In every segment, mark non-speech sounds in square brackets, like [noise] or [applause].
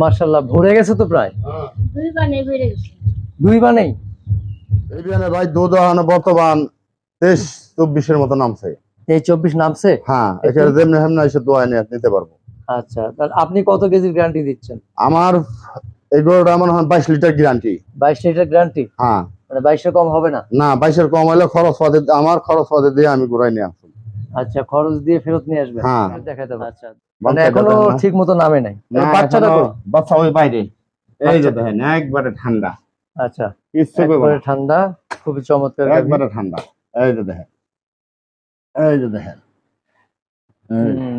মার্শাল্লাহ ভরে গেছে তো প্রায়? দুই বানে গেছে। দুই বানেই? এই বিয়ানে ভাই দুধ বর্তমান তেইশ চব্বিশের মতো নামছে। এই চব্বিশ নামছে? হ্যাঁ এখানে যেমনি হেমনি এসে দোয়া নিয়ে নিতে পারব। আচ্ছা তাহলে আপনি কত কেজির গ্যারান্টি দিচ্ছেন? আমার এই গরুটা মনে হয় বাইশ লিটার গ্যারান্টি বাইশ লিটার গ্যারান্টি হ্যাঁ। মানে বাইশের কম হবে না? না বাইশের কম হলে খরচ পাতে আমার খরচ পাতে দিয়ে আমি ঘুরাই নিয়ে আসব। আচ্ছা খরচ দিয়ে ফেরত নিয়ে আসবে হ্যাঁ। দেখা যাবে আচ্ছা মানে এখনও ঠিক মতো নামে নাই। বাচ্চাটা বাচ্চা ওই বাইরে। এই যে দেখেন একবারে ঠান্ডা। আচ্ছা একবারে ঠান্ডা খুবই চমৎকার একবারে ঠান্ডা। এই যে দেখেন। এই যে দেখেন।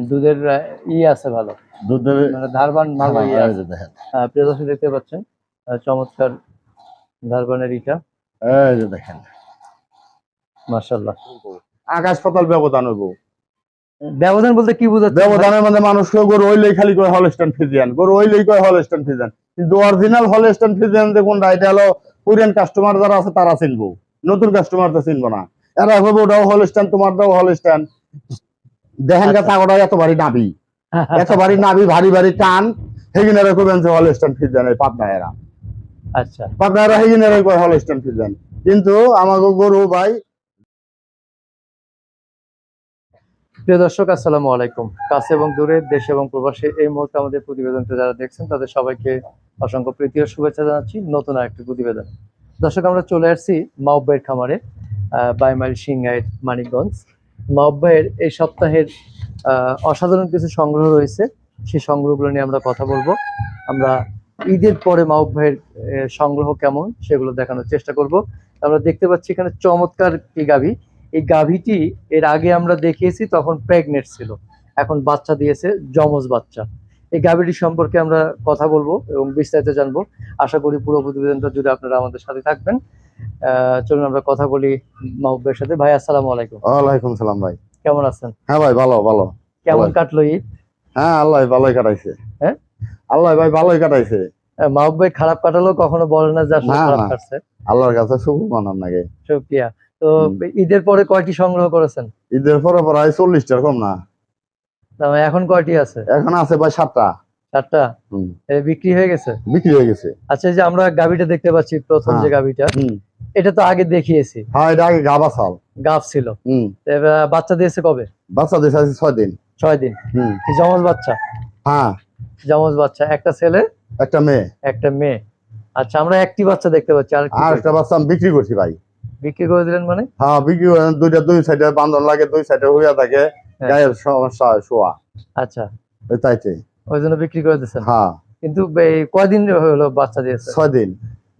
দুধের ই আছে ভালো। দুধের মানে ধারবান ভালো হ্যাঁ, ইয়ে এই আছে। যে দেখেন। আহ, প্রিয় দর্শক দেখতে পাচ্ছেন চমৎকার ধারবানের ইটা। এই যে দেখেন। মার্শাল্লাহ আকাশ পাতাল ব্যবধান হইব। ব্যবধান বলতে কি বোঝাচ্ছে ব্যবধানের মধ্যে মানুষকে গরু ওইলেই খালি করে হলস্টান ফিজিয়ান গরু ওইলেই করে হলস্টান ফিজিয়ান কিন্তু অরিজিনাল হলস্টান ফিজিয়ান দেখুন এটা হলো কোরিয়ান কাস্টমার যারা আছে তারা চিনবো। নতুন কাস্টমার তো চিনবো না। এরা হবে ওটাও হলস্টান তোমারটাও হলস্টান দেখেন গা আচ্ছা। এত ভারী নাবি এত ভারী নাবি ভারী ভারী টান হেগিনে রাখবেন যে হলস্টান ফিজিয়ান এই পাবনা এরা আচ্ছা। পাবনা এরা হেগিনে রাখবে হলস্টান ফিজিয়ান কিন্তু আমাকে গরু ভাই প্রিয় দর্শক, আসসালামু আলাইকুম। কাছে এবং দূরে দেশ এবং প্রবাসে এই মুহূর্তে আমাদের প্রতিবেদনটা যারা দেখছেন, তাদের সবাইকে অসংখ্য প্রীতি ও শুভেচ্ছা জানাচ্ছি নতুন আরেকটি প্রতিবেদন। দর্শক, আমরা চলে আসছি মাউব্বাইয়ের খামারে বাইমাইল সিংহাইয়ের মানিকগঞ্জ। মাউব্বাইয়ের এই সপ্তাহের অসাধারণ কিছু সংগ্রহ রয়েছে। সেই সংগ্রহগুলো নিয়ে আমরা কথা বলব। আমরা ঈদের পরে মাহবুব ভাইয়ের সংগ্রহ কেমন সেগুলো দেখানোর চেষ্টা করব। আমরা দেখতে পাচ্ছি এখানে চমৎকার একটি গাভী। এই গাভীটি এর আগে আমরা দেখিয়েছি তখন প্রেগনেন্ট ছিল। এখন বাচ্চা দিয়েছে যমজ বাচ্চা। এই গাভীটি সম্পর্কে আমরা কথা বলব এবং বিস্তারিত জানব। আশা করি পুরো প্রতিবেদনটা জুড়ে আপনারা আমাদের সাথে থাকবেন। চলুন আমরা কথা বলি মাহবুব ভাইয়ের সাথে। ভাই আসসালামু আলাইকুম। ওয়ালাইকুম সালাম ভাই। কেমন আছেন? হ্যাঁ ভাই ভালো ভালো। কেমন কাটলো ঈদ? হ্যাঁ আল্লাহ ভালোই কাটাইছে। হ্যাঁ? আল্লাহ ভাই ভালোই কাটাইছে। মাহবুব ভাই খারাপ কাটালো কখনো বলে না যে খারাপ কাটছে। আল্লাহর কাছে শুকুর মানার নাকি শুক্রিয়া। তো ঈদের পরে কয়টি সংগ্রহ করেছেন? ঈদের পরে প্রায় চল্লিশটার কম না। এখন কয়টি আছে? এখন আছে ভাই সাতটা। হুম। বিক্রি হয়ে গেছে? বিক্রি হয়ে গেছে। আচ্ছা যে আমরা গাভিটা দেখতে পাচ্ছি প্রথম যে হ্যাঁ। গাভিটা এটা তো আগে দেখিয়েছি। হ্যাঁ এটা আগে গাবা চাল। গাভ ছিল। বাচ্চা দিয়েছে কবে? বাচ্চা দিয়েছে আছে ছয় দিন। ছয় দিন। জমজ বাচ্চা? হ্যাঁ। জমজ বাচ্চা। একটা ছেলে? একটা মেয়ে। একটা মেয়ে। আচ্ছা আমরা একটি বাচ্চা দেখতে পাচ্ছি আর আর একটা বাচ্চা আমি বিক্রি করছি ভাই। বিক্রি করে দিলেন মানে? হ্যাঁ বিক্রি করে দুইটা দুই সাইডে বান্ধন লাগে দুই সাইডে হইয়া থাকে। হ্যাঁ। গায়ের সমস্যা হয় শোয়া। আচ্ছা। ওই তাইতে ওই জন্য বিক্রি করে দিচ্ছেন হ্যাঁ। কিন্তু কয়দিন হলো বাচ্চা দিয়েছে ছয় দিন।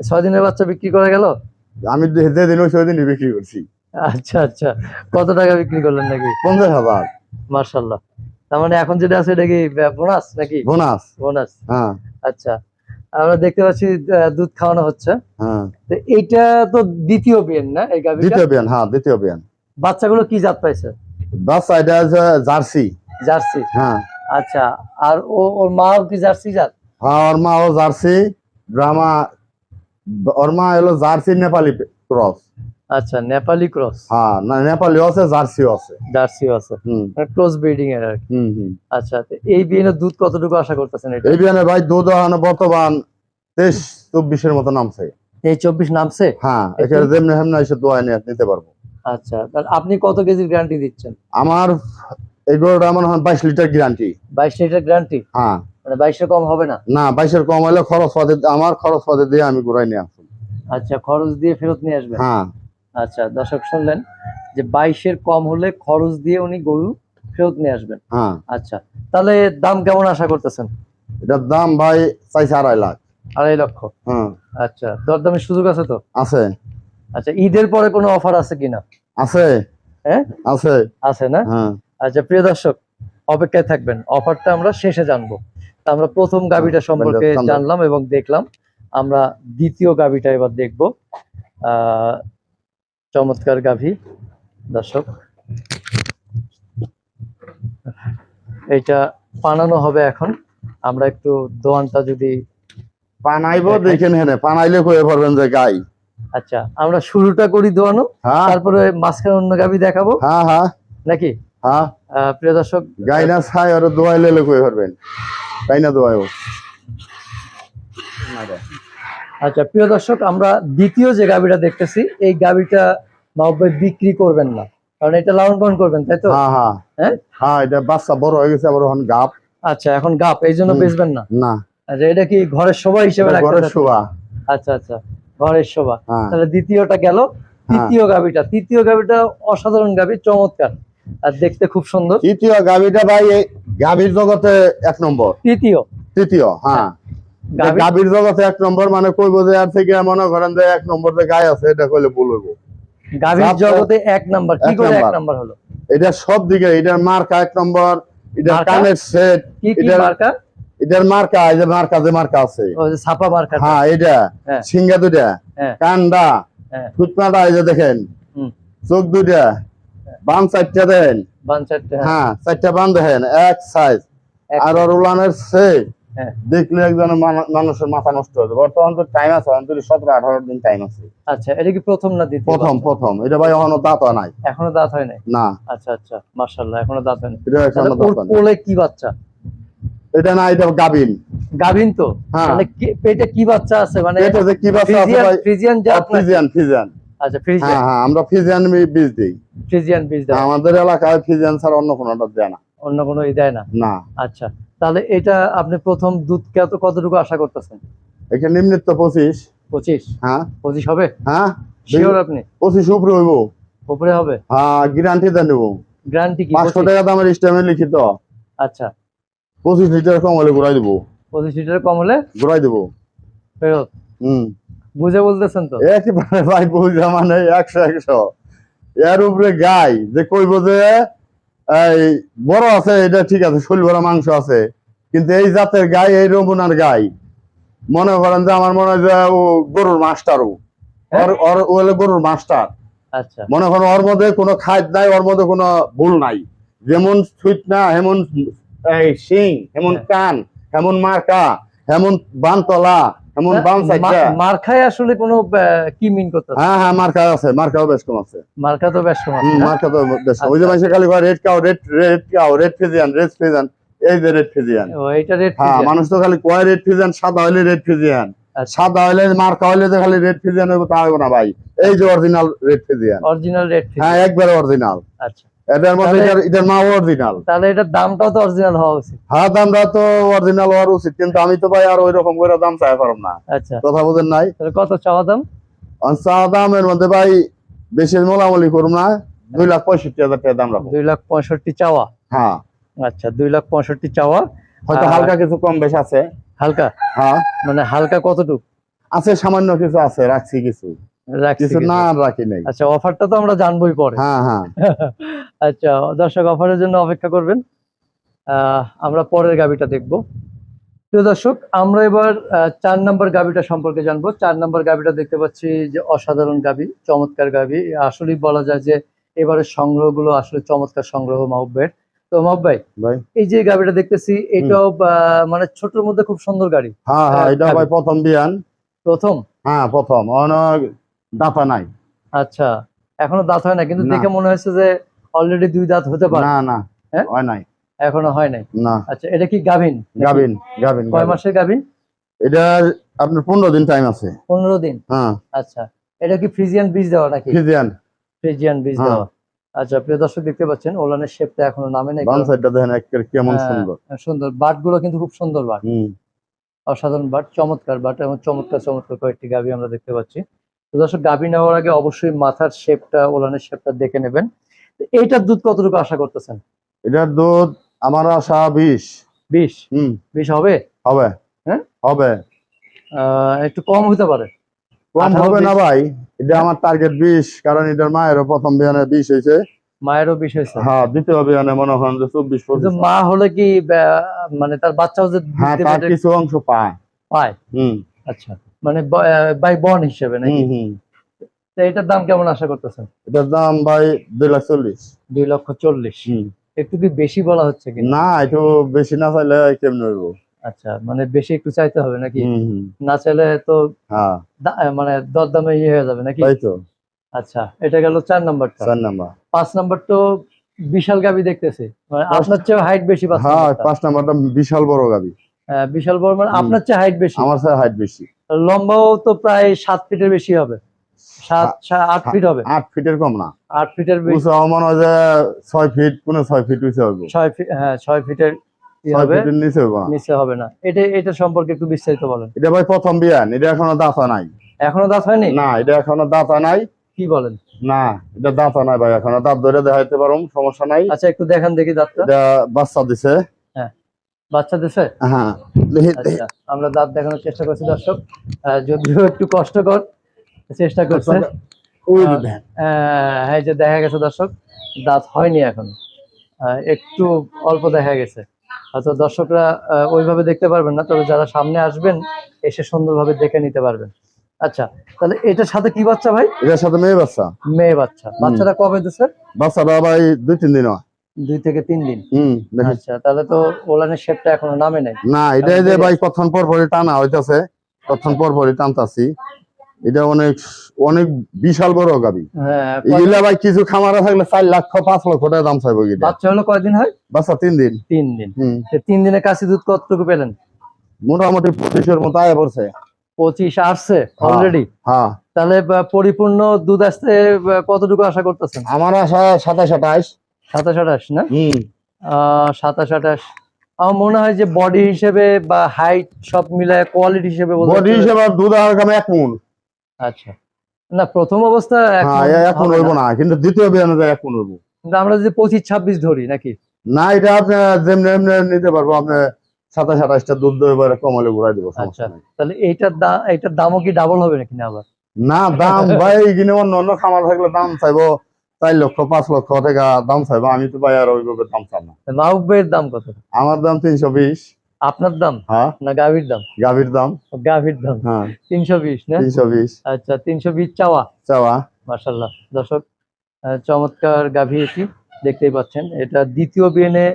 ছয় দিনের বাচ্চা বিক্রি করে গেল? আমি যে- যেদিন ওই ছয় দিনই বিক্রি করছি। আচ্ছা আচ্ছা। কত টাকা বিক্রি করলেন নাকি? পঞ্চাশ হাজার। মার্শাল্লাহ। তার মানে এখন যেটা আছে এটা কি বোনাস নাকি? বোনাস। বোনাস। হ্যাঁ। আচ্ছা। আমরা দেখতে পাচ্ছি দুধ খাওয়ানো হচ্ছে। হ্যাঁ। তো এইটা তো দ্বিতীয় বিয়ান না এই গাভী দ্বিতীয় বিয়ান হ্যাঁ দ্বিতীয় বিয়ান বাচ্চাগুলো কি জাত পাইছে? বাচ্চা এটা জার্সি। জার্সি? হ্যাঁ। আচ্ছা আর ও ওর মাও কি জার্সি জাত? হ্যাঁ ওর মা ও জার্সি ড্রামা ওর মা হলো জার্সি নেপালি ক্রস। আচ্ছা নেপালি ক্রস। হ্যাঁ না নেপালিও আছে জার্সিও আছে। জার্সিও আছে। হুম। ক্রস ব্রিডিং এর আর হুম হুম। আচ্ছা এই বিয়ের দুধ কতটুকু আশা করতেছেন এটা? এই বিয়ানে ভাই দুধ আহানো বর্তমান তেইশ চব্বিশের মতো নামছে। এই চব্বিশ নামছে? হ্যাঁ এখানে যেমনি হেমনি এসে দোয়া নিয়ে নিতে পারব। আচ্ছা তাহলে আপনি কত কেজির গ্যারান্টি দিচ্ছেন? আমার এই গরুটা আমার বাইশ লিটার গ্যারান্টি বাইশ লিটার গ্যারান্টি হ্যাঁ। মানে বাইশে কম হবে না? না বাইশের কম হলে খরচ পাতে আমার খরচ পাতে দিয়ে আমি ঘুরাই নিয়ে আসব। আচ্ছা খরচ দিয়ে ফেরত নিয়ে আসবেন? হ্যাঁ। আচ্ছা দর্শক শুনলেন যে বাইশের কম হলে খরচ দিয়ে উনি গরু ফেরত নিয়ে আসবেন। হ্যাঁ। আচ্ছা তাহলে দাম কেমন আশা করতেছেন? এটার দাম ভাই চাইছে আড়াই লাখ। আড়াই লক্ষ? হ্যাঁ। আচ্ছা দরদামের সুযোগ আছে তো? আছে। আচ্ছা ঈদের পরে কোনো অফার আছে কিনা? আছে। হ্যাঁ? আছে। আছে না? হ্যাঁ। আচ্ছা প্রিয় দর্শক অপেক্ষায় থাকবেন। অফারটা আমরা শেষে জানব। তা আমরা প্রথম গাবিটা সম্পর্কে জানলাম। জানলাম এবং দেখলাম। আমরা দ্বিতীয় গাবিটা এবার দেখব। আহ, চমৎকার গাভী দর্শক। এইটা বানানো হবে এখন। আমরা একটু দোয়ানটা যদি পানাইবো দেখেন হেনে পানাইলে কয়ে পারবেন যে গাই। আচ্ছা আমরা শুরুটা করি দোয়ানো হ্যাঁ। তারপরে মাঝখানে অন্য গাভী দেখাবো। হ্যাঁ হ্যাঁ। নাকি? হ্যাঁ। প্রিয় দর্শক গাই না ছাই ওরা দোয়াইলে কয়ে পারবেন তাই না দোয়াইও এটা। আচ্ছা প্রিয় দর্শক আমরা দ্বিতীয় যে গাবিটা দেখতেছি এই গাবিটা মাহবুব ভাই বিক্রি করবেন না। কারণ এটা লালন পালন করবেন তাই তো? হ্যাঁ হ্যাঁ। হ্যাঁ? হ্যাঁ এটা বাচ্চা বড় হয়ে গেছে আবার এখন গাপ। আচ্ছা এখন গাপ এই জন্য। বেচবেন না? না। আচ্ছা এটা কি ঘরের শোভা হিসেবে ঘরের শোভা। আচ্ছা আচ্ছা ঘরের শোভা। হ্যাঁ। তাহলে দ্বিতীয়টা গেল তৃতীয় গাবিটা তৃতীয় গাবিটা অসাধারণ গাবি চমৎকার। আর দেখতে খুব সুন্দর। তৃতীয় গাভীটা ভাই এই গাভীর জগতে এক নম্বর। তৃতীয়। তৃতীয় হ্যাঁ। গাভীর জগতে এক নম্বর মানে কইবো যে আর থেকে মনে করেন যে এক নম্বর যে গায়ে আছে এটা কইলে গাভীর জগতে এক নাম্বার। কি করে এক নাম্বার। হলো? এটা সব দিকে এটার মার্কা এক নম্বর এটার? কানের সেট কি কি এটার- মার্কা? এটার মার্কা এই যে মার্কা যে মার্কা আছে। ছাপা মার্কা। হ্যাঁ এটা হ্যাঁ। সিঙ্গা দুটা হ্যাঁ। কান্ডা। হ্যাঁ। ফুটপাটা এই যে দেখেন। চোখ দুটা বান চারটা দেন। বান চারটে হ্যাঁ, হ্যাঁ চারটা বান দেখেন এক সাইজ আর ওর উলানের সে হ্যাঁ। দেখলে একজন মানুষের মাথা নষ্ট হচ্ছে বর্তমান তো টাইম আছে অন্তত সতেরো আঠারো দিন টাইম আছে। আচ্ছা এটা কি প্রথম না দ্বিতীয় প্রথম বাচ্চা? প্রথম। এটা ভাই এখনও দাঁত হয় নাই। এখনও দাঁত হয় নাই? না। আচ্ছা আচ্ছা মাশাআল্লাহ এখনও দাঁত হয় নাই। এটা এখনও দাঁত হয়। কোলে কি বাচ্চা? এটা না এটা গাবিন গাভিন তো? হ্যাঁ। মানে পেটে কি বাচ্চা আছে? মানে এটা যে কি বাচ্চা আছে ভাই? ফ্রিজিয়ান জাত নাকি? ফিজিয়ান ফিজিয়ান আচ্ছা ফ্রিজিয়ান। হ্যাঁ হ্যাঁ আমরা ফিজিয়ান বীজ দিই। ফ্রিজিয়ান বীজ দেয়। আমাদের এলাকায় ফ্রিজিয়ান ছাড়া অন্য কোনোটা দেয় না। অন্য কোনো ই দেয় না? না। আচ্ছা তাহলে এটা আপনি প্রথম দুধ কত কতটুকু আশা করতেছেন? এখানে নিম্নিত পঁচিশ। পঁচিশ? হ্যাঁ। পঁচিশ হবে? হ্যাঁ। শিওর আপনি? পঁচিশ উপরে হইব। উপরে হবে? হ্যাঁ গ্যারান্টি দেন নেব। গ্যারান্টি কি? পাঁচশো 25? টাকা দামের স্টেমে লিখিত। আচ্ছা। পঁচিশ লিটার কম হলে ঘুরাই দেবো। পঁচিশ লিটার কম হলে ঘুরাই দেবো। ফেরত? হম। বুঝে বলতেছেন তো? একেবারে ভাই বুঝা মানে একশো একশো। এর উপরে গাই যে কইব যে এই বড় আছে এটা ঠিক আছে শরীর ভরা মাংস আছে। কিন্তু এই জাতের গাই এই রমুনার গাই মনে করেন যে আমার মনে হয় যে ও গরুর মাস্টারও। ওর ওর ও হলো গরুর মাস্টার। আচ্ছা। মনে করেন ওর মধ্যে কোনো খাদ নাই ওর মধ্যে কোনো ভুল নাই। যেমন সুইট না হেমন এই শিং হেমন হ্যাঁ। কান হেমন মার্কা হেমন বানতলা সাইডটা মা- মার্কায় আসলে কোনো কি মিন করতেছে হ্যাঁ হ্যাঁ মার্কা আছে মার্কাও বেশ কম আছে। মার্কা তো বেশ কম আছে মার্কা তো বেশ ওই যে আচ্ছা। মানুষের খালি red cow red red cow red Friesian red Friesian এই যে রেড ফিজিয়ান ও এইটা রেট হ্যাঁ মানুষ তো খালি কয় রেড ফিজিয়ান সাদা হইলে রেড ফিজিয়ান আচ্ছা। সাদা হইলে মার্কা হইলে তো খালি রেড ফিজিয়ান হইব তা হইব না ভাই। এই যে original red Friesian original rate হ্যাঁ একবারে অরিজিনাল আচ্ছা। এটার মধ্যে এটার মা অরিজিনাল তাহলে এটার দামটাও তো অরিজিনাল হওয়া উচিত। হ্যাঁ দামটা তো অরিজিনাল হওয়ার উচিত কিন্তু আমি তো ভাই আর ওই রকম করে দাম চাই পারব না। আচ্ছা। কথা বুঝেন নাই? কত চাওয়া দাম? আর চা দামের মধ্যে ভাই বেশি মোলামুলি করুম না দুই লাখ পঁয়ষট্টি হাজার টাকা দাম রাখো দুই লাখ পঁয়ষট্টি চাওয়া? হ্যাঁ। আচ্ছা দুই লাখ পঁয়ষট্টি চাওয়া। হয়তো হালকা কিছু কম বেশ আছে। হালকা? হ্যাঁ। মানে হালকা কতটুকু? আছে সামান্য কিছু আছে রাখছি কিছু। কিছু। না রাখি নাই। আচ্ছা অফারটা তো আমরা জানবোই পরে। হ্যাঁ হ্যাঁ। [laughs] আচ্ছা দর্শক অফারের জন্য অপেক্ষা করবেন। আমরা পরের গাবিটা দেখব। প্রিয় দর্শক আমরা এবার চার নম্বর গাবিটা সম্পর্কে জানব। চার নম্বর গাবিটা দেখতে পাচ্ছি যে অসাধারণ গাবি চমৎকার গাবি। আসলেই বলা যায় যে এবারের সংগ্রহগুলো আসলে চমৎকার সংগ্রহ মাহবের তো মাহব ভাই ভাই। এই যে গাবিটা দেখতেছি এটাও মানে ছোটর মধ্যে খুব সুন্দর গাড়ি। হ্যাঁ হ্যাঁ এটা। ভাই প্রথম বিয়ান। প্রথম? হ্যাঁ প্রথম। অনেক দাতা নাই। আচ্ছা এখনও দাঁত হয় না কিন্তু দেখে মনে হচ্ছে যে অলরেডি দুই দাঁত হতে পারে। না না হ্যাঁ? হয় নাই। এখনও হয় নাই? না। আচ্ছা এটা কি গাভিন? গাবিন গাবিন কয়। মাসের গাভিন? এটা আপনার পনেরো দিন টাইম আছে। পনেরো দিন? হ্যাঁ। আচ্ছা এটা কি ফ্রিজিয়ান বীজ দেওয়া নাকি? ফ্রিজিয়ান। ফ্রিজিয়ান বীজ হ্যাঁ। দেওয়া। আচ্ছা প্রিয় দর্শক দেখতে পাচ্ছেন ওলানের শেপটা এখনও নামে নাই বাম সাইডটা দেখেন একেবারে কেমন হ্যাঁ, সুন্দর। সুন্দর। বাটগুলো কিন্তু খুব সুন্দর বাট। হুম। অসাধারণ বাট চমৎকার বাট এবং চমৎকার চমৎকার কয়েকটি গাভি আমরা দেখতে পাচ্ছি। তো দর্শক গাভি নেওয়ার আগে অবশ্যই মাথার শেপটা ওলানের শেপটা দেখে নেবেন। এইটার দুধ কতটুকু আশা করতেছেন? এটার দুধ আমার আশা বিশ। বিশ? হুম। বিশ হবে? হবে। হ্যাঁ? হবে। একটু কম হতে পারে। কম হবে না ভাই। এটা আমার টার্গেট বিশ কারণ এটার মায়েরও প্রথম বিয়ানে বিশ হয়েছে। মায়েরও বিষ হয়েছে? হ্যাঁ দ্বিতীয় বিয়ানে মনে করেন যে চব্বিশ মা হলে কি মানে তার বাচ্চাও যে হ্যাঁ তার কিছু অংশ পায়। পায়? হুম। আচ্ছা। মানে বাই বন হিসেবে নাকি? এটার দাম কেমন আশা করতেছেন? এটার দাম ভাই দুই লাখ চল্লিশ। দুই লক্ষ চল্লিশ। একটু কি বেশি বলা হচ্ছে কি না একটু বেশি না চাইলে কেমন হইব? আচ্ছা মানে বেশি একটু চাইতে হবে নাকি? না চাইলে তো হ্যাঁ। মানে দরদামে ইয়ে হয়ে যাবে নাকি? তাই তো। আচ্ছা এটা গেল চার নাম্বারটা। চার নাম্বার। পাঁচ নাম্বার তো বিশাল গাবি দেখতেছি। মানে আপনার চেয়ে হাইট বেশি পাঁচ হ্যাঁ নাম্বারটা। পাঁচ নাম্বারটা বিশাল বড় গাবি। আহ, বিশাল বড় মানে আপনার চেয়ে হাইট বেশি। আমার সাথে হাইট বেশি। লম্বাও তো প্রায় সাত ফিটের বেশি হবে। সাত সা- আট ফিট হবে। আট ফিটের কম না। আট ফিটের বেশি। মনে হয় যে ছয় ফিট কোনো ছয় ফিট উঁচা হইব ছয় ফিট হ্যাঁ ছয় ফিটের হবে। নিচে হবে না। এটা এটা সম্পর্কে একটু বিস্তারিত বলেন। এটা ভাই প্রথম বিয়ান এটা এখনও দাঁতা নাই। এখনও দাঁত হয়নি? না এটা এখনও দাঁতা নাই। কি বলেন? না এটা দাঁতা নাই ভাই এখনও দাঁত ধরে দেখাইতে পারো সমস্যা নাই। আচ্ছা একটু দেখান দেখি দাঁতটা। বাচ্চা দিছে। বাচ্চা দিছে? হ্যাঁ। আচ্ছা আমরা দাঁত দেখানোর চেষ্টা করছি দর্শক। যদিও একটু কষ্টকর চেষ্টা করছে। ওই যে দেখা গেছে দর্শক দাঁত হয়নি এখন। একটু অল্প দেখা গেছে। হয়তো দর্শকরা ওইভাবে দেখতে পারবেন না তবে যারা সামনে আসবেন এসে সুন্দরভাবে দেখে নিতে পারবেন। আচ্ছা তাহলে এটার সাথে কি বাচ্চা ভাই? এটার সাথে মেয়ে বাচ্চা। মেয়ে বাচ্চা। বাচ্চাটা কবে দিচ্ছে বাচ্চাটা ভাই দুই তিন দিন হয়। দুই থেকে তিন দিন। আচ্ছা তাহলে তো ওলানের শেপটা এখনও নামে নাই। না এটা যে ভাই কখন পর টানা হইতাছে পর টানতাছি। এটা অনেক অনেক বিশাল বড় গাবি। হ্যাঁ এগুলা ভাই কিছু খামারে থাকলে চার পাঁচ লক্ষ টাকা দাম চাইব বাচ্চা হলো কয়দিন হয়? বাচ্চা তিন দিন। তিন দিন। তিন দিনে কাশি দুধ কতটুকু পেলেন? মোটামুটি পঁচিশের মতো আয় পড়ছে। পঁচিশ আসছে অলরেডি হ্যাঁ। তাহলে পরিপূর্ণ দুধ আসতে কতটুকু আশা করতেছেন? আমার আশা সাতাশ আঠাশ। সাতাশ আঠাশ না? সাতাশ আঠাশ। আমার মনে হয় যে বডি হিসেবে বা হাইট সব মিলায় কোয়ালিটি হিসেবে বডি হিসেবে দুধ আর কামে এক মন। আচ্ছা। না প্রথম অবস্থা হ্যাঁ মণ এখন হইব না। কিন্তু দ্বিতীয় বিয়ানে যায় এক হইব। কিন্তু আমরা যদি পঁচিশ ছাব্বিশ ধরি নাকি? না এটা আপনি যেমনি এমনি নিতে পারব আপনি সাতাশ আঠাশটা দুধ এবারে কমালে ঘুরাই দেবো আচ্ছা। তাহলে এইটার দাম এইটার দামও কি ডাবল হবে নাকি না আবার? না দাম ভাই কিনে অন্য অন্য খামার থাকলে দাম চাইব চার লক্ষ পাঁচ লক্ষ টাকা দাম চাইব আমি তো ভাই আর ওইভাবে দাম চাই না। মাহবুব ভাইয়ের দাম কত? আমার দাম তিনশো বিশ। আপনার দাম? হ্যাঁ। না গাভীর দাম? গাভীর দাম। গাভীর দাম। হ্যাঁ। তিনশো বিশ না? তিনশো বিশ। আচ্ছা তিনশো বিশ চাওয়া? চাওয়া। মার্শাল্লাহ দর্শক চমৎকার গাভী এটি দেখতেই পাচ্ছেন। এটা দ্বিতীয় বিএনে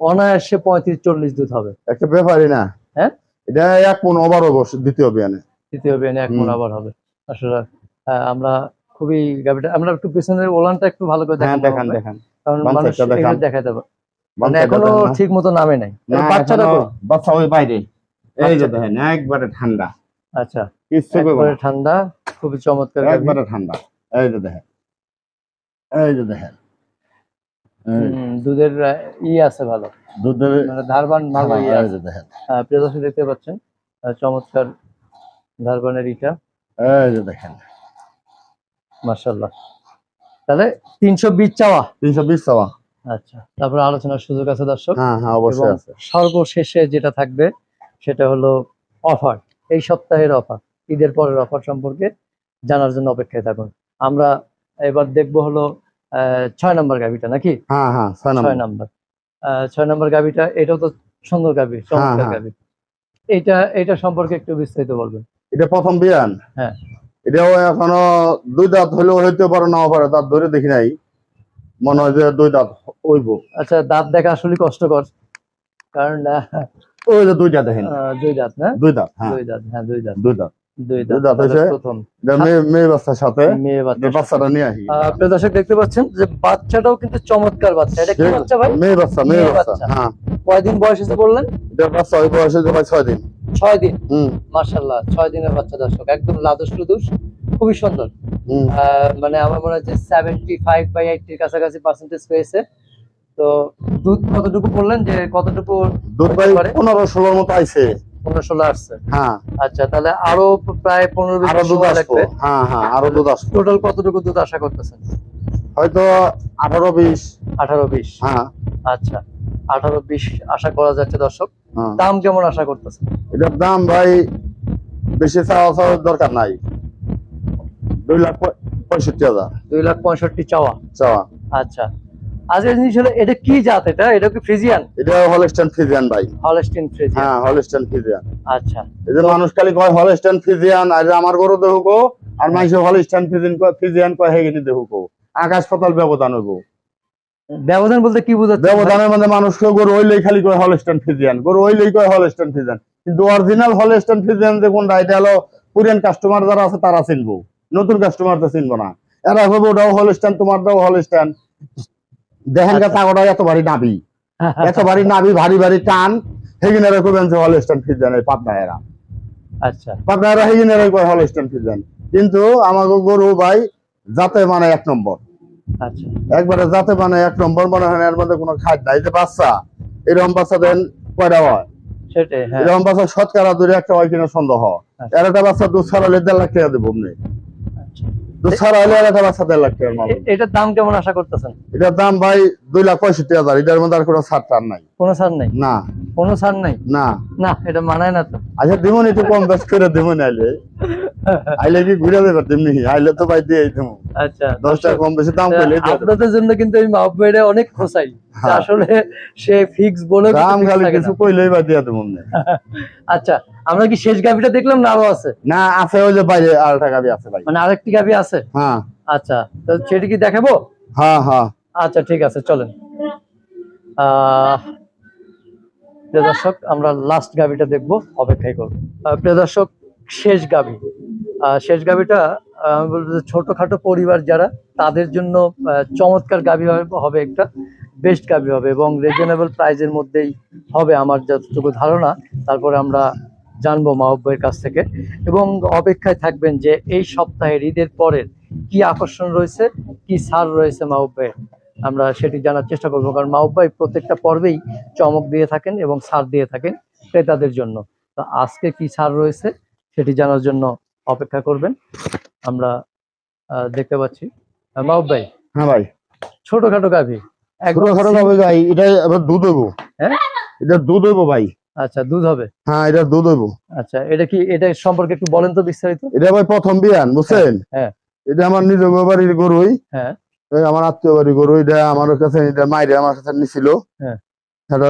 অনায়াসে পঁয়ত্রিশ চল্লিশ দুধ হবে। একটা ব্যাপারই না। হ্যাঁ? এটা এক মন ওভার অবশ্য দ্বিতীয় বিয়ানে দ্বিতীয় বিএনে এক। মন আবার হবে। আসলে আমরা খুবই গাভীটা আমরা একটু পেছনের ওলানটা একটু ভালো করে হ্যাঁ দেখান দেখান দেখান। কারণ মানুষ দেখান। এগুলো মানে এখনও ঠিক মতো নামে নাই। বাচ্চাটা বাচ্চা ওই বাইরে। এই যে দেখেন একবারে ঠান্ডা। আচ্ছা একবারে ঠান্ডা খুবই চমৎকার একবারে ঠান্ডা। এই যে দেখেন এই যে দেখেন। দুধের ই আছে ভালো। দুধের মানে ধারবান ভালো ই হ্যাঁ, এই আছে। দেখেন। প্রিয় দেখতে পাচ্ছেন চমৎকার ধারবানের ইটা। এই যে দেখেন। মার্শাল্লাহ তাহলে তিনশো বিশ চাওয়া? তিনশো বিশ চাওয়া। আচ্ছা তারপরে আলোচনার সুযোগ আছে দর্শক? হ্যাঁ হ্যাঁ অবশ্যই আছে। সর্বশেষে যেটা থাকবে সেটা হলো অফার। এই সপ্তাহের অফার ঈদের পরের অফার সম্পর্কে জানার জন্য অপেক্ষায় থাকুন। আমরা এবার দেখব হলো আহ, ছয় নম্বর গাভিটা নাকি? হ্যাঁ হ্যাঁ ছয় নম্বর। ছয় নম্বর। গাভিটা এটাও তো সুন্দর গাভি চমৎকার হ্যাঁ। গাভি। এটা এটা সম্পর্কে একটু বিস্তারিত বলবেন। এটা প্রথম বিয়ান। হ্যাঁ। এটাও এখনও দুই দাঁত হলেও হইতে পারে নাও পারে দাঁত ধরে দেখি নাই। মনে হয় যে দুই দাঁত হইব। আচ্ছা দাঁত দেখা আসলে কষ্টকর। কারণ ওই যে দুই দাঁত দেখেন। দুই দাঁত না? দুই দাঁত হ্যাঁ। দুই দাঁত হ্যাঁ দুই দাঁত। দুই দাঁত। দেখতে পাচ্ছেন যে বাচ্চাটাও কিন্তু চমৎকার বাচ্চা। এটা কি বাচ্চা ভাই? মেয়ে বাচ্চা মেয়ে মেয়ে বাচ্চা বাচ্চা। হ্যাঁ। কয়দিন বয়স হয়েছে বললেন? বাচ্চা ওই বয়সে যে ভাই ছয় দিন। ছয় দিন? মার্শাল্লাহ ছয় দিনের বাচ্চা দর্শক। একদম লাদুস লুদুস খুবই সুন্দর। মানে আমার মনে হয় যে সেভেন্টি ফাইভ বাই এইটির কাছাকাছি পার্সেন্টেজ পেয়েছে। তো দুধ কতটুকু বললেন যে কতটুকু দুধ? পনেরো ষোলোর মতো আইছে। পনেরো ষোলো আসছে। হ্যাঁ। আচ্ছা তাহলে আরও প্রায় পনেরো আরও দুধ সময় হ্যাঁ হ্যাঁ আরও দুধ আসব টোটাল কতটুকু দুধ আশা করতেছেন? হয়তো আঠারো বিশ। আঠারো বিশ। হ্যাঁ। আচ্ছা আঠারো বিশ আশা করা যাচ্ছে দর্শক। হ্যাঁ। দাম কেমন আশা করতেছেন? এটার দাম ভাই বেশি চাওয়া চাওয়ার দরকার নাই। দুই লাখ পঁয়ষট্টি হাজার। দুই লাখ পঁয়ষট্টি চাওয়া। চাওয়া। আচ্ছা আজকের জিনিস হলো এটা কি জাত এটা? এটা কি ফ্রিজিয়ান? এটা হলস্টাইন ফিজিয়ান ভাই। Holstein Friesian. হ্যাঁ হলস্টাইন ফিজিয়ান আচ্ছা। এই যে মানুষ খালি কয় হলস্টাইন ফিজিয়ান আর আমার গরু আর মানুষ হলস্টাইন ফিজিয়ান কয় ফিজিয়ান কয় হেগিনি আকাশ পাতাল ব্যবধান হইব। ব্যবধান বলতে কি বোঝাচ্ছে? ব্যবধানের মধ্যে মানুষ গরু হইলেই খালি কয় হলস্টাইন ফিজিয়ান গরু হইলেই কয় হলস্টাইন ফিজিয়ান কিন্তু অরিজিনাল হলস্টাইন ফিজিয়ান যে কোনটা এটা হলো পুরান কাস্টমার যারা আছে তারা চিনবো। নতুন কাস্টমার তো চিনবো না। এরা হবে ওটাও হলস্টাইন তোমার দাও হলস্টাইন দেখেন আচ্ছা। এত ভারী নাবি এত ভারী নাবি ভারী ভারী টান হেগিনে রাখবেন যে হলস্টাইন ফিজিয়ান এই পাবনা আচ্ছা। হিগিনের কয় কিন্তু আমাকে গরু ভাই যাতে মানে এক নম্বর। আচ্ছা। একবারে যাতে মানে এক নম্বর মনে হয় এর মধ্যে কোনো খাদ্য নাই। যে বাচ্চা এরকম বাচ্চা দেন কয়টা হয়? সেটাই হ্যাঁ। এরকম বাচ্চা শতকরা দূরে একটা হয় কিনা সন্দেহ। এর একটা বাচ্চা দুধ ছাড়ালে দেড় লাখ টাকা দেবো এটার দাম কেমন আশা করতেছেন? এটার দাম ভাই দুই লাখ পঁয়ষট্টি হাজার। এটার মধ্যে আর কোনো ছাড় টার নাই। কোনো ছাড় নাই? না। কোনো ছাড় নাই? না। না এটা মানায় না তো। আচ্ছা দিমন একটু কম বেশ করে দিমন আইলে। আইলে কি ঘুরে দেবে তেমনি আইলে তো ভাই দিয়ে দেবো আচ্ছা দশ টাকা কম বেশি দাম পেলে আপনাদের জন্য কিন্তু এই মাহবুবের অনেক খোঁচাই হ্যাঁ। আসলে সে ফিক্স বলে দাম খালি কিছু কইলেই বা দিয়ে দেবো আচ্ছা আমরা কি শেষ গাভিটা দেখলাম না আরও আছে? না আছে ওই যে বাইরে আর টাকা আছে ভাই। মানে আরেকটি গাভি আছে? হ্যাঁ। আচ্ছা তো সেটি কি দেখাবো? হ্যাঁ হ্যাঁ। আচ্ছা ঠিক আছে চলেন। আহ, প্রিয় দর্শক আমরা লাস্ট গাভিটা দেখব অপেক্ষাই করব। প্রিয় দর্শক শেষ গাভি। আহ, শেষ গাভিটা আমি বলব যে ছোটখাটো পরিবার যারা, তাদের জন্য চমৎকার গাভি হবে- একটা বেস্ট গাভি হবে এবং রিজনেবল প্রাইজের মধ্যেই হবে আমার যতটুকু ধারণা। তারপরে আমরা জানব মাহব্বের কাছ থেকে। এবং অপেক্ষায় থাকবেন যে এই সপ্তাহের ঈদের পরের কি আকর্ষণ রয়েছে, কি সার রয়েছে মাহব্বের আমরা সেটি জানার চেষ্টা করব, কারণ মাহব্বাই প্রত্যেকটা পর্বেই চমক দিয়ে থাকেন এবং সার দিয়ে থাকেন ক্রেতাদের জন্য। তো আজকে কি সার রয়েছে, সেটি জানার জন্য অপেক্ষা করবেন। আমরা দেখতে পাচ্ছি। আহ, মাহবুব ভাই হ্যাঁ ভাই। ছোটখাটো গাভি। ভাই এটা এবার দুধ হ্যাঁ? এটা দুধ ভাই। আচ্ছা দুধ হবে? হ্যাঁ এটা দুধ হইব আচ্ছা এটা কি এটা সম্পর্কে একটু বলেন তো বিস্তারিত। এটা ভাই প্রথম বিয়ান বুঝছেন? হ্যাঁ। এটা আমার নিজ বাড়ির গরুই। হ্যাঁ। আমার আত্মীয় বাড়ির গরু এটা আমার কাছে এটা মাইরে আমার কাছে নিছিল। হ্যাঁ।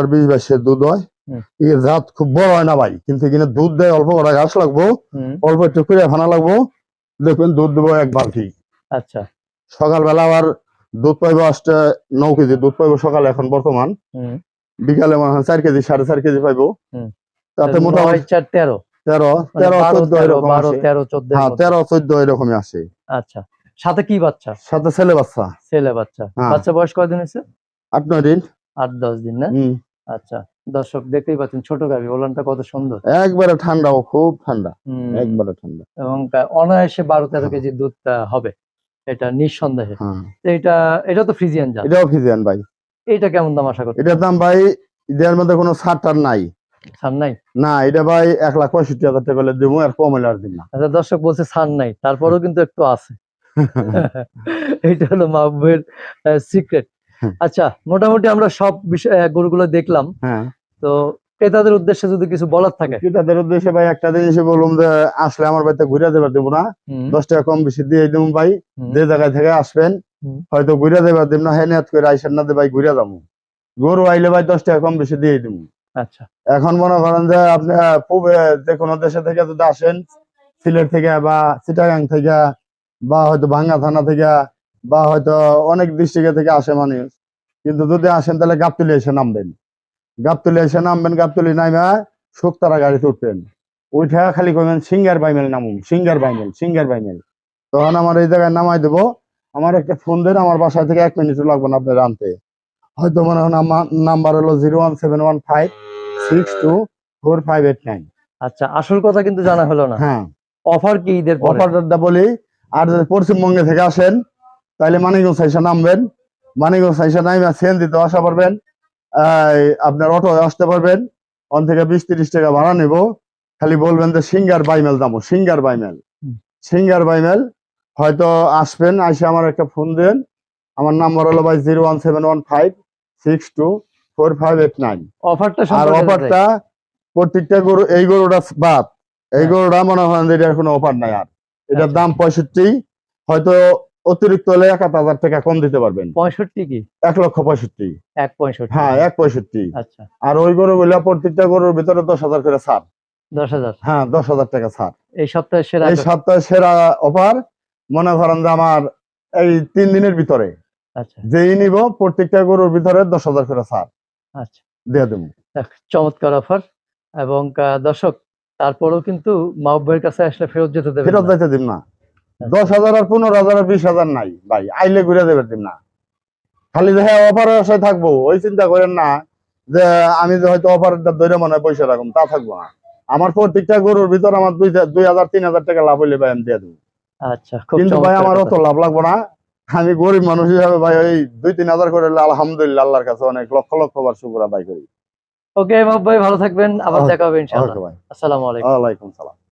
বিশ বাইশের দুধ হয়। এই জাত খুব বড় হয় না ভাই। কিন্তু কিনা দুধ দেয় অল্প করে ঘাস লাগবো অল্প একটু করে ফানা লাগবো। দেখবেন দুধ দেবো এক বালতি। আচ্ছা। সকালবেলা আবার দুধ পাইবো আসতে নৌ কেজি দুধ পাইবো সকালে এখন বর্তমান। বিকালে মনে হয় চার কেজি সাড়ে চার কেজি পাইবো। তাতে মোটামুটি চার তেরো। তেরো মানে তেরো চোদ্দ এরকম বারো তেরো চোদ্দ হ্যাঁ তেরো চোদ্দ এরকমই আসে। আচ্ছা। সাথে কি বাচ্চা? সাথে ছেলে বাচ্চা। ছেলে বাচ্চা। হ্যাঁ। বাচ্চা বয়স কয়দিন হয়েছে? আট নয় দিন। আট দশ দিন না? আচ্ছা। দর্শক দেখতেই পাচ্ছেন ছোট গাভি ওলানটা কত সুন্দর। একবারে ঠান্ডা ও খুব ঠান্ডা। একবারে ঠান্ডা। এবং অনায়াসে বারো তেরো। কেজি দুধটা হবে। এটা নিঃসন্দেহে। হ্যাঁ। এটা এটা তো ফ্রিজিয়ান জাত। এটাও ফিজিয়ান ভাই। এটা কেমন দাম আশা করতে এটার দাম ভাই এটার মধ্যে কোনো ছাড় টার নাই। ছাড় নাই? না এটা ভাই এক লাখ পঁয়ষট্টি হাজার টাকা দেবো আর কম হলে আর দিন না। আচ্ছা দর্শক বলছে ছাড় নাই তারপরেও কিন্তু একটু আছে। [laughs] এইটা হলো মাহবুবের সিক্রেট। আচ্ছা মোটামুটি আমরা সব বিষয় গরুগুলো দেখলাম। হ্যাঁ। তো ক্রেতাদের উদ্দেশ্যে যদি কিছু বলার থাকে। ক্রেতাদের উদ্দেশ্যে ভাই একটা জিনিস বললাম যে আসলে আমার বাড়িতে ঘুরে দেবার দেবো না। দশ টাকা কম বেশি দিয়ে দেবো ভাই। যে জায়গায় থেকে আসবেন হয়তো ঘুরে দেবার দেব না হ্যাঁ নিয়াত করে আইসেন না দে ভাই ঘুরে যাব। গরু আইলে ভাই দশ টাকা কম বেশি দিয়ে দেবো আচ্ছা। এখন মনে করেন যে আপনি যে কোনো দেশে থেকে যদি আসেন সিলেট থেকে বা চিটাগাং থেকে বা হয়তো ভাঙ্গা থানা থেকে বা হয়তো অনেক ডিস্ট্রিক্ট থেকে আসে মানুষ। কিন্তু যদি আসেন তাহলে গাবতলি এসে নামবেন। গাবতলি এসে নামবেন গাবতলি নামা শুকতারা গাড়িতে উঠবেন উঠে খালি কইবেন সিঙ্গার বাইমেল নামুন সিঙ্গার বাইমেল সিঙ্গার বাইমেল। তখন আমার এই জায়গায় নামাই দেবো। আমার একটা ফোন দেন আমার বাসায় থেকে এক মিনিটও লাগবে না আপনার আনতে। হয়তো মনে হয় আমার নাম্বার হলো zero one seven one five six two four five eight nine. আচ্ছা আসল কথা কিন্তু জানা হলো না। হ্যাঁ। অফার কি ঈদের অফারটা বলি আর যদি পশ্চিমবঙ্গে থেকে আসেন তাহলে মানিকগঞ্জ সাইসা নামবেন। মানিকগঞ্জ সাইসা নামে সেন দিতে আসা পারবেন আপনার অটো আসতে পারবেন। অন থেকে বিশ তিরিশ টাকা ভাড়া নেব। খালি বলবেন যে সিঙ্গার বাইমেল দামো সিঙ্গার বাইমেল। সিঙ্গার বাইমেল। হয়তো আসবেন এসে আমার একটা ফোন দেন। আমার নাম্বার হলো ভাই zero one seven one five six two four five eight nine. অফারটা আর। অফারটা প্রত্যেকটা গরু এই গরুটা বাদ। এই হ্যাঁ। গরুটা মনে হয় এটার কোনো অফার নাই আর। এটার আচ্ছা। দাম পঁয়ষট্টি। হয়তো অতিরিক্ত হলে এক হাজার টাকা কম দিতে পারবেন। পঁয়ষট্টি কি? এক লক্ষ পঁয়ষট্টি। এক পঁয়ষট্টি। হ্যাঁ এক পঁয়ষট্টি। আচ্ছা। আর ওই গরুগুলা প্রত্যেকটা গরুর ভিতরে দশ হাজার করে ছাড়। দশ হাজার? হ্যাঁ দশ হাজার টাকা ছাড়। এই সপ্তাহে সেরা এই সপ্তাহে সেরা অফার মনে করেন যে আমার এই তিন দিনের ভিতরে। আচ্ছা। যেই নিব প্রত্যেকটা গরুর ভিতরে দশ হাজার করে ছাড়। আচ্ছা। দিয়ে দেবো। চমৎকার অফার। এবং দর্শক তারপরেও কিন্তু মাহবুবের কাছে আসলে ফেরত যেতে দেবে ফেরত যাইতে দিন না। দশ হাজার আর পনেরো হাজার আর বিশ হাজার নাই ভাই। আইলে ঘুরে দেবে দিন না। খালি যে হ্যাঁ অফারের আশায় থাকব ওই চিন্তা করেন না যে আমি যে হয়তো অফারটা ধরে মনে হয় পয়সা রাখুন তা থাকব না। আমার প্রত্যেকটা গরুর ভিতর আমার দুই দুই হাজার তিন হাজার টাকা লাভ হইলে ভাই আমি দিয়ে দেবো। আচ্ছা কিন্তু ভাই আমার। অত লাভ লাগবে না। আমি গরিব মানুষ হিসাবে ভাই ওই দুই তিন হাজার করে আলহামদুলিল্লাহ আল্লাহর কাছে অনেক লক্ষ লক্ষ বার শুকুর আদায় করি। ওকে ভাই ভালো থাকবেন। আবার দেখা হবে ইনশাআল্লাহ। আসসালামু আলাইকুম। ওয়ালাইকুম সালাম।